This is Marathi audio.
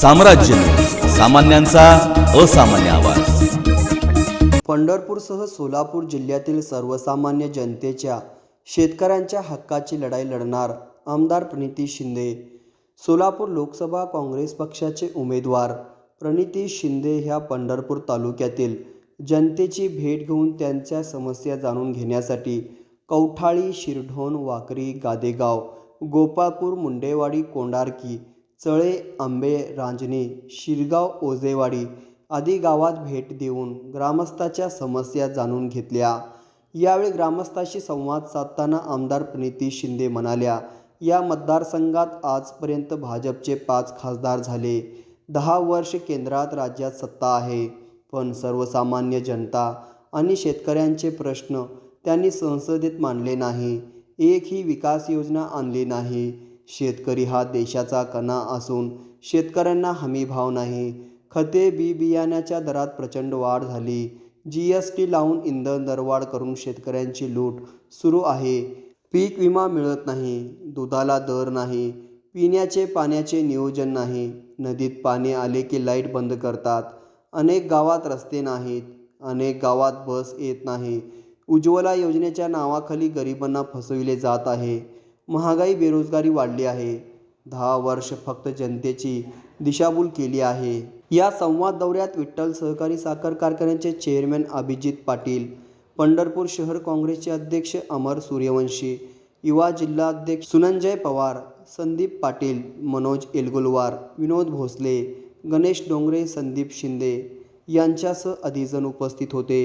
साम्राज्य सामान्यांचा असामान्य आवाज. पंढरपूरसह सोलापूर जिल्ह्यातील सर्वसामान्य जनतेच्या शेतकऱ्यांच्या हक्काची लढाई लढणार आमदार प्रणिती शिंदे सोलापूर लोकसभा काँग्रेस पक्षाचे उमेदवार प्रणिती शिंदे ह्या पंढरपूर तालुक्यातील जनतेची भेट घेऊन त्यांच्या समस्या जाणून घेण्यासाठी कौठाळी शिरढोण वाकरी गादेगाव गोपाळपूर मुंडेवाडी कोंडारकी चळे आंबे रांजणी शिरगाव ओझेवाडी आदी गावात भेट देऊन ग्रामस्थाच्या समस्या जाणून घेतल्या. यावेळी ग्रामस्थाशी संवाद साधताना आमदार प्रणिती शिंदे म्हणाल्या या मतदारसंघात आजपर्यंत भाजपचे पाच खासदार झाले. दहा वर्ष केंद्रात राज्यात सत्ता आहे. पण सर्वसामान्य जनता आणि शेतकऱ्यांचे प्रश्न त्यांनी संसदेत मांडले नाही. एकही विकास योजना आणली नाही. शेतकरी हा देशाचा कणा असून शेतकऱ्यांना हमी भाव नाही. खते बी बियाण्याच्या दरात प्रचंड वाढ झाली. जी एस टी लावून इंधन दरवाढ करून शेतकऱ्यांची लूट सुरू आहे. पीक विमा मिळत नाही दुधाला दर नाही पिण्याचे पाण्याचे नियोजन नाही नदीत पाणी आले की लाइट बंद करतात. अनेक गावात रस्ते नाहीत अनेक गावात बस येत नाही. उज्ज्वला योजनेच्या नावाखाली गरिबांना फसविले जात आहे. महागाई बेरोजगारी वाढली आहे. दहा वर्ष फक्त जनतेची दिशाभूल केली आहे. या संवाद दौऱ्यात विठ्ठल सहकारी साखर कारखान्याचे चेअरमॅन अभिजित पाटील पंढरपूर शहर काँग्रेसचे अध्यक्ष अमर सूर्यवंशी युवा जिल्हाध्यक्ष सुनंजय पवार संदीप पाटील मनोज एलगुलवार विनोद भोसले गणेश डोंगरे संदीप शिंदे यांच्यासह अधिजण उपस्थित होते.